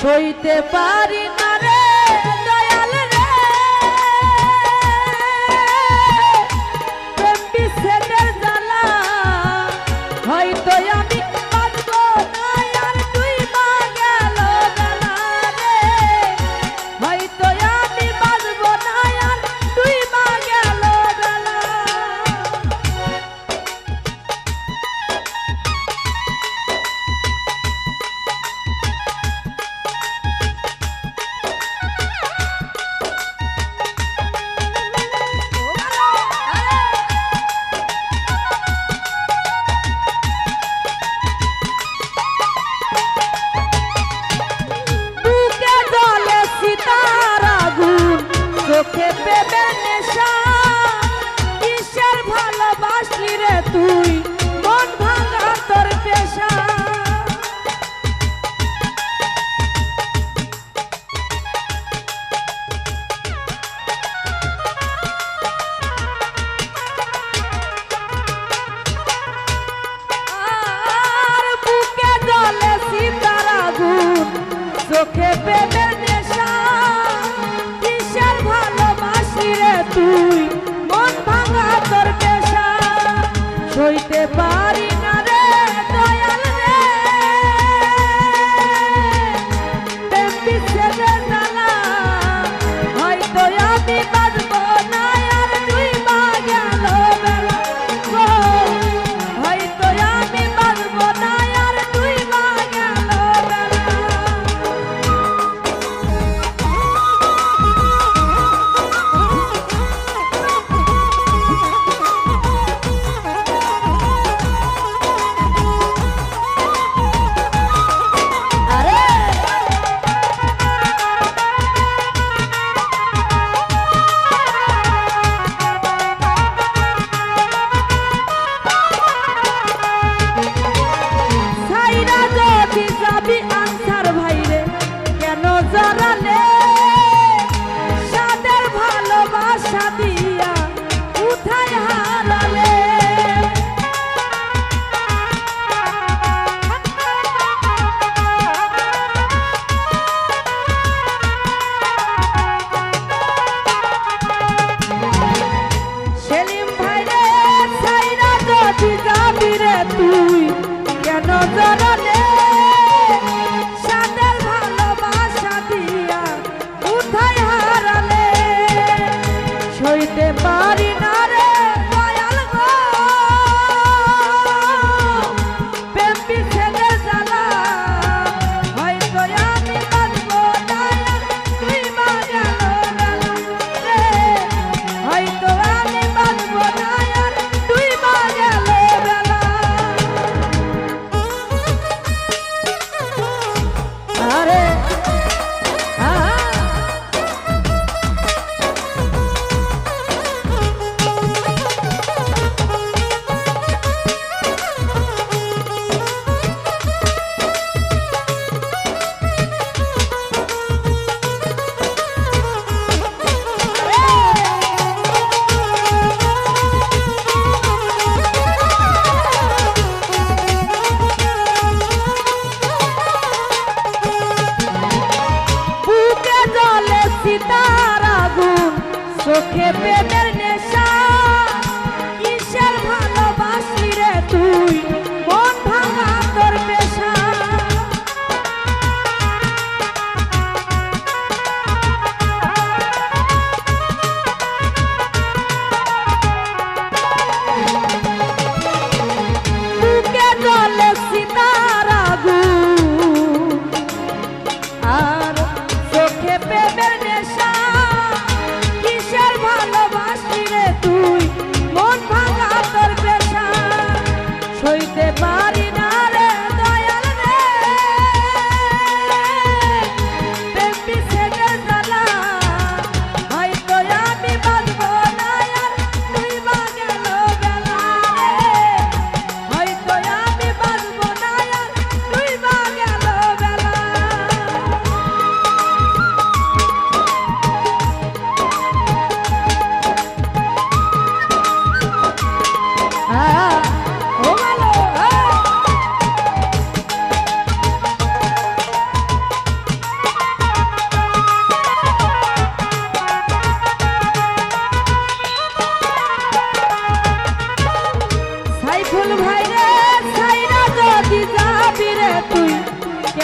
সইতে পারি চোখে পেবে নেশা। ঈশ্বর ভালোবাসলি রে তুই? মন ভাঙা তোর পেশা। চোখে পেবে te parió. জড়ালে I can't que perder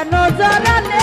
কেন জড়ালে?